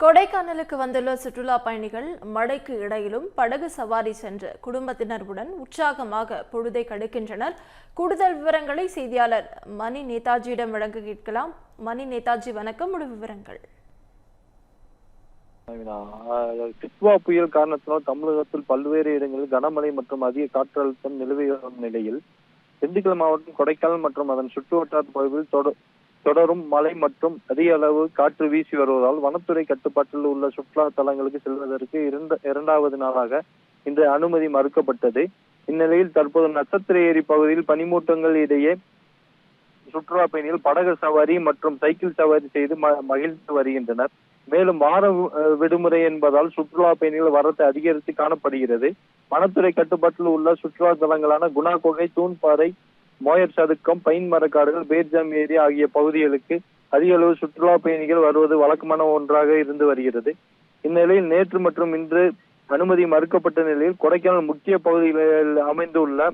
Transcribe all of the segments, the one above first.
கொடைக்கானலுக்கு வந்துள்ள சுற்றுலா பயணிகள் மழைக்கு இடையிலும் படகு சவாரி சென்று குடும்பத்தினருடன் உற்சாகமாக பொழுதை கடுக்கின்றனர் கூடுதல் விவரங்களை செய்தியாளர் மணி நேதாஜியிடம் வழங்க கேட்கலாம். மணி நேதாஜி வணக்கம். முழு விவரங்கள். ஆஹ் புயல் காரணத்தினால் தமிழகத்தில் பல்வேறு இடங்களில் கனமழை மற்றும் அதிக காற்றழுத்தம் நிலவி வரும் நிலையில் திண்டுக்கல் மாவட்டம் கொடைக்கானல் மற்றும் அதன் சுற்றுவட்டார பகுதியில் தொடரும் மழை மற்றும் அதிக அளவு காற்று வீசி வருவதால் வனத்துறை கட்டுப்பாட்டில் உள்ள சுற்றுலா தலங்களுக்கு செல்வதற்கு இரண்ட- இரண்டாவது நாளாக இன்று அனுமதி மறுக்கப்பட்டது. இந்நிலையில் தற்போது நட்சத்திர ஏரி பகுதியில் பனிமூட்டங்கள் இடையே சுற்றுலா பயணிகள் படகு சவாரி மற்றும் சைக்கிள் சவாரி செய்து ம- மகிழ்ந்து வருகின்றனர். மேலும் வார அஹ், விடுமுறை என்பதால் சுற்றுலா பயணிகள் வரத்து அதிகரித்து காணப்படுகிறது. வனத்துறை கட்டுப்பாட்டில் உள்ள சுற்றுலா தலங்களான குணா குகை தூண்பாறை மோயர் சதுக்கம் பைன் மரக்காடுகள் பேர்ஜாம் ஏரி ஆகிய பகுதிகளுக்கு அதிக அளவு சுற்றுலா பயணிகள் வருவது வழக்கமான ஒன்றாக இருந்து வருகிறது. இந்நிலையில் நேற்று மற்றும் இன்று அனுமதி மறுக்கப்பட்ட நிலையில் கொடைக்கானல் முக்கிய பகுதிகளில் அமைந்துள்ள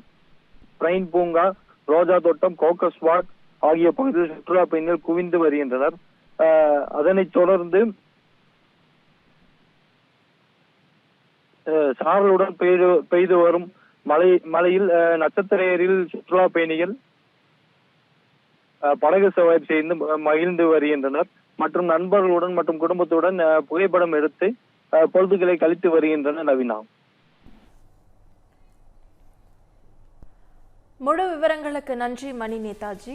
பிரைன் பூங்கா ரோஜா தோட்டம் கோக்கஸ் வாக் ஆகிய பகுதியில் சுற்றுலா பயணிகள் குவிந்து வருகின்றனர். அதனைத் தொடர்ந்து சாரலுடன் பெய்து பெய்து வரும் மலை மலையில் நட்சத்திர ஏரியில் சுற்றுலா பயணிகள் படகு சவாரி செய்து மகிழ்ந்து வருகின்றனர். மற்றும் நண்பர்களுடன் மற்றும் குடும்பத்துடன் புகைப்படம் எடுத்து பொழுதுகளை கழித்து வருகின்றனர் நவீனா. முழு விவரங்களுக்கு நன்றி மணி நேதாஜி.